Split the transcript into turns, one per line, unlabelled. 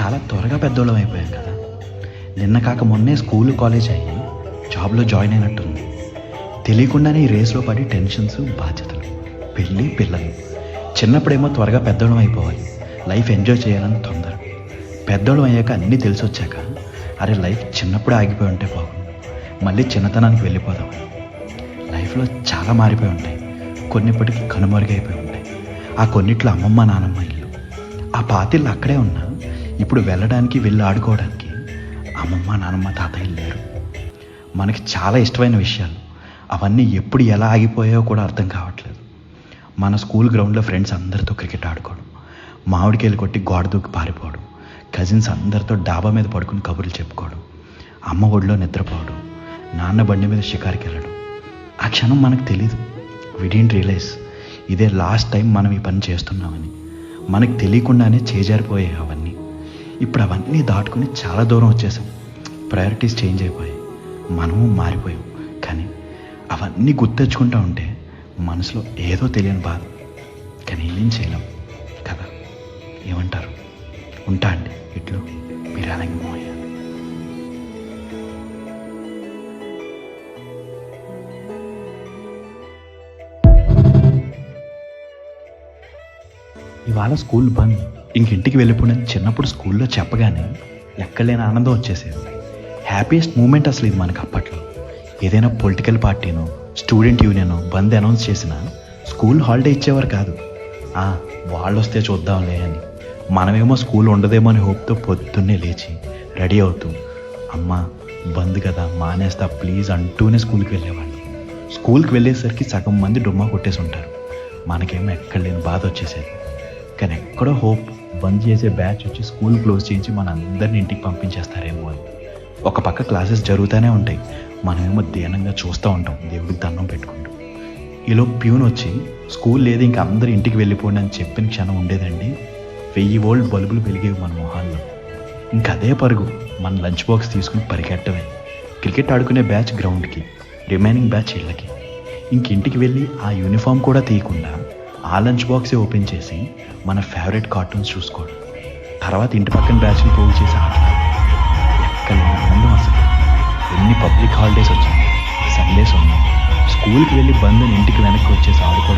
చాలా త్వరగా పెద్దోళ్ళం అయిపోయాం కదా. నిన్న కాక మొన్నే స్కూల్ కాలేజ్ అయ్యి జాబ్లో జాయిన్ అయినట్టుంది. తెలియకుండానే ఈ రేస్లో పడి టెన్షన్స్ బాధ్యతలు పెళ్ళి పిల్లలు. చిన్నప్పుడేమో త్వరగా పెద్దోళ్ళం అయిపోవాలి. లైఫ్ ఎంజాయ్ చేయాలని తొందర. పెద్దోళ్ళం అయ్యాక అన్నీ తెలిసి వచ్చాక అరే లైఫ్ చిన్నప్పుడే ఆగిపోయి ఉంటే బాగు. మళ్ళీ చిన్నతనానికి వెళ్ళిపోదాం. లైఫ్లో చాలా మారిపోయి ఉంటాయి. కొన్నిప్పటికీ కనుమరుగైపోయి ఉంటాయి. ఆ కొన్నిట్లో అమ్మమ్మ నానమ్మ ఇల్లు. ఆ పాతిళ్ళు అక్కడే ఉన్నా ఇప్పుడు వెళ్ళడానికి వెళ్ళి ఆడుకోవడానికి అమ్మమ్మ నానమ్మ తాతయ్యలు లేరు. మనకి చాలా ఇష్టమైన విషయాలు. అవన్నీ ఎప్పుడు ఎలా ఆగిపోయాయో కూడా అర్థం కావట్లేదు. మన స్కూల్ గ్రౌండ్లో ఫ్రెండ్స్ అందరితో క్రికెట్ ఆడుకోవడం మామిడికాయలు కొట్టి గోడ దూకి పారిపోవడం కజిన్స్ అందరితో డాబా మీద పడుకుని కబుర్లు చెప్పుకోవడం అమ్మ ఒడిలో నిద్రపోవడం నాన్న బండి మీద షికారుకి వెళ్ళడం. ఆ క్షణం మనకు తెలీదు. విడింట్ రియలైజ్ ఇదే లాస్ట్ టైం మనం ఈ పని చేస్తున్నామని. మనకు తెలియకుండానే చేజారిపోయాయి అవన్నీ. ఇప్పుడు అవన్నీ దాటుకుని చాలా దూరం వచ్చేసాం. ప్రయారిటీస్ చేంజ్ అయిపోయాయి. మనము మారిపోయాం. కానీ అవన్నీ గుర్తెచ్చుకుంటూ ఉంటే మనసులో ఏదో తెలియని బాధ. కానీ ఏం చేయలేం. కదా? ఏమంటారు? ఉంటా అండి. ఇట్లు మీరు అలాగే మోయ ఇవాళ స్కూల్ బంద్. ఇంకింటికి వెళ్ళిపోయిన చిన్నప్పుడు స్కూల్లో చెప్పగానే ఎక్కడలేని ఆనందం వచ్చేసేది. హ్యాపీయెస్ట్ మూమెంట్ అసలు ఇది మనకు అప్పట్లో. ఏదైనా పొలిటికల్ పార్టీనో స్టూడెంట్ యూనియన్ బంద్ అనౌన్స్ చేసినా స్కూల్ హాలిడే ఇచ్చేవారు కాదు. వాళ్ళు వస్తే చూద్దాంలే అని. మనమేమో స్కూల్ ఉండదేమో అని హోప్తో పొద్దున్నే లేచి రెడీ అవుతూ అమ్మ బంద్ కదా మానేస్తా ప్లీజ్ అంటూనే స్కూల్కి వెళ్ళేవాళ్ళు. స్కూల్కి వెళ్ళేసరికి సగం మంది డుమ్మా కొట్టేసి ఉంటారు. మనకేమో ఎక్కడ లేని బాధ వచ్చేసేది. కానీ ఎక్కడో హోప్ బంద్ చేసే బ్యాచ్ వచ్చి స్కూల్ క్లోజ్ చేయించి మన అందరిని ఇంటికి పంపించేస్తారేమో అని. ఒక పక్క క్లాసెస్ జరుగుతూనే ఉంటాయి. మనమేమో ధ్యానంగా చూస్తూ ఉంటాం. దేవుడికి దండం పెట్టుకుంటూ. ఈలో ప్యూన్ వచ్చి స్కూల్ లేదు ఇంక అందరు ఇంటికి వెళ్ళిపోండి అని చెప్పిన క్షణం ఉండేదండి. వెయ్యి వోల్డ్ బల్బులు వెలిగేవి మన మొహాల్లో. ఇంక అదే పరుగు మన లంచ్ బాక్స్ తీసుకుని పరిగెట్టమే క్రికెట్ ఆడుకునే బ్యాచ్ గ్రౌండ్కి రిమైనింగ్ బ్యాచ్ ఇళ్ళకి. ఇంక ఇంటికి వెళ్ళి ఆ యూనిఫామ్ కూడా తీయకుండా ఆ లంచ్ బాక్సే ఓపెన్ చేసి మన ఫేవరెట్ కార్టూన్స్ చూసుకోడు. తర్వాత ఇంటి పక్కన బ్యాచ్ని పోగు చేసి ఆటలు ఎక్కడ ఆనందం అసలు. ఎన్ని పబ్లిక్ హాలిడేస్ వచ్చాయి. సండేస్ ఉన్నాయి స్కూల్కి వెళ్ళి బంధుని ఇంటికి వెనక్కి వచ్చేసి ఆడుకోవడం